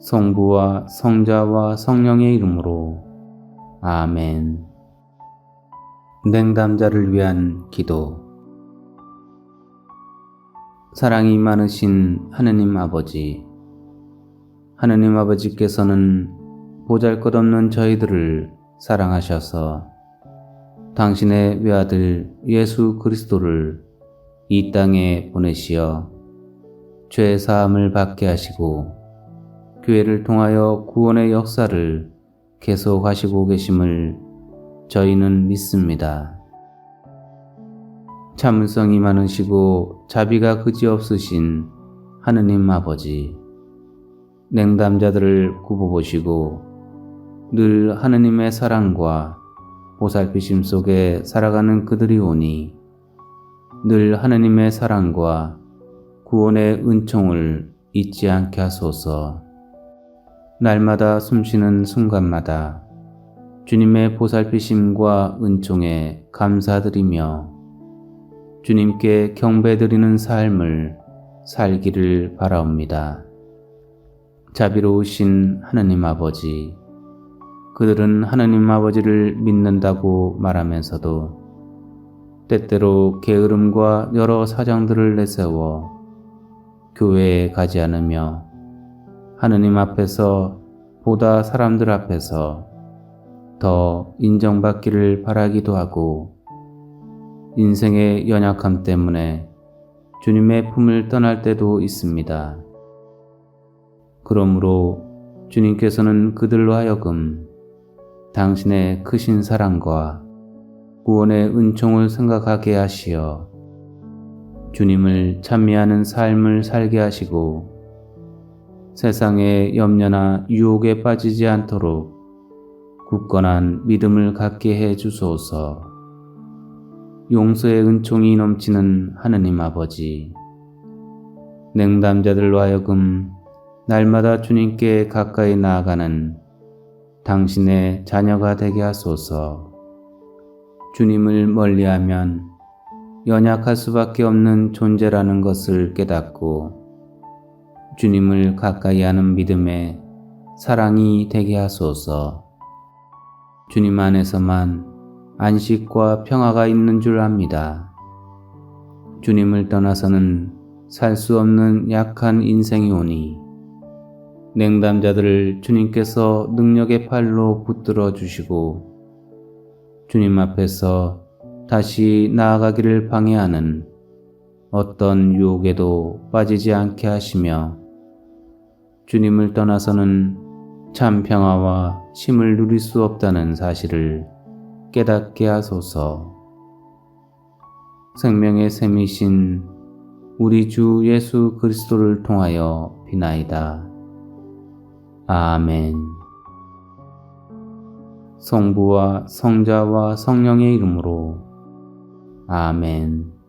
성부와 성자와 성령의 이름으로 아멘. 냉담자를 위한 기도. 사랑이 많으신 하느님 아버지, 하느님 아버지께서는 보잘 것 없는 저희들을 사랑하셔서 당신의 외아들 예수 그리스도를 이 땅에 보내시어 죄 사함을 받게 하시고 교회를 통하여 구원의 역사를 계속하시고 계심을 저희는 믿습니다. 참을성이 많으시고 자비가 그지없으신 하느님 아버지, 냉담자들을 굽어보시고 늘 하느님의 사랑과 보살피심 속에 살아가는 그들이 오니 늘 하느님의 사랑과 구원의 은총을 잊지 않게 하소서. 날마다 숨쉬는 순간마다 주님의 보살피심과 은총에 감사드리며 주님께 경배드리는 삶을 살기를 바라옵니다. 자비로우신 하느님 아버지, 그들은 하느님 아버지를 믿는다고 말하면서도 때때로 게으름과 여러 사정들을 내세워 교회에 가지 않으며 하느님 앞에서 보다 사람들 앞에서 더 인정받기를 바라기도 하고 인생의 연약함 때문에 주님의 품을 떠날 때도 있습니다. 그러므로 주님께서는 그들로 하여금 당신의 크신 사랑과 구원의 은총을 생각하게 하시어 주님을 찬미하는 삶을 살게 하시고 세상의 염려나 유혹에 빠지지 않도록 굳건한 믿음을 갖게 해 주소서. 용서의 은총이 넘치는 하느님 아버지, 냉담자들로 하여금 날마다 주님께 가까이 나아가는 당신의 자녀가 되게 하소서. 주님을 멀리하면 연약할 수밖에 없는 존재라는 것을 깨닫고 주님을 가까이 하는 믿음에 사랑이 되게 하소서. 주님 안에서만 안식과 평화가 있는 줄 압니다. 주님을 떠나서는 살 수 없는 약한 인생이 오니 냉담자들을 주님께서 능력의 팔로 붙들어 주시고 주님 앞에서 다시 나아가기를 방해하는 어떤 유혹에도 빠지지 않게 하시며 주님을 떠나서는 참 평화와 쉼을 누릴 수 없다는 사실을 깨닫게 하소서. 생명의 샘이신 우리 주 예수 그리스도를 통하여 비나이다. 아멘. 성부와 성자와 성령의 이름으로 아멘.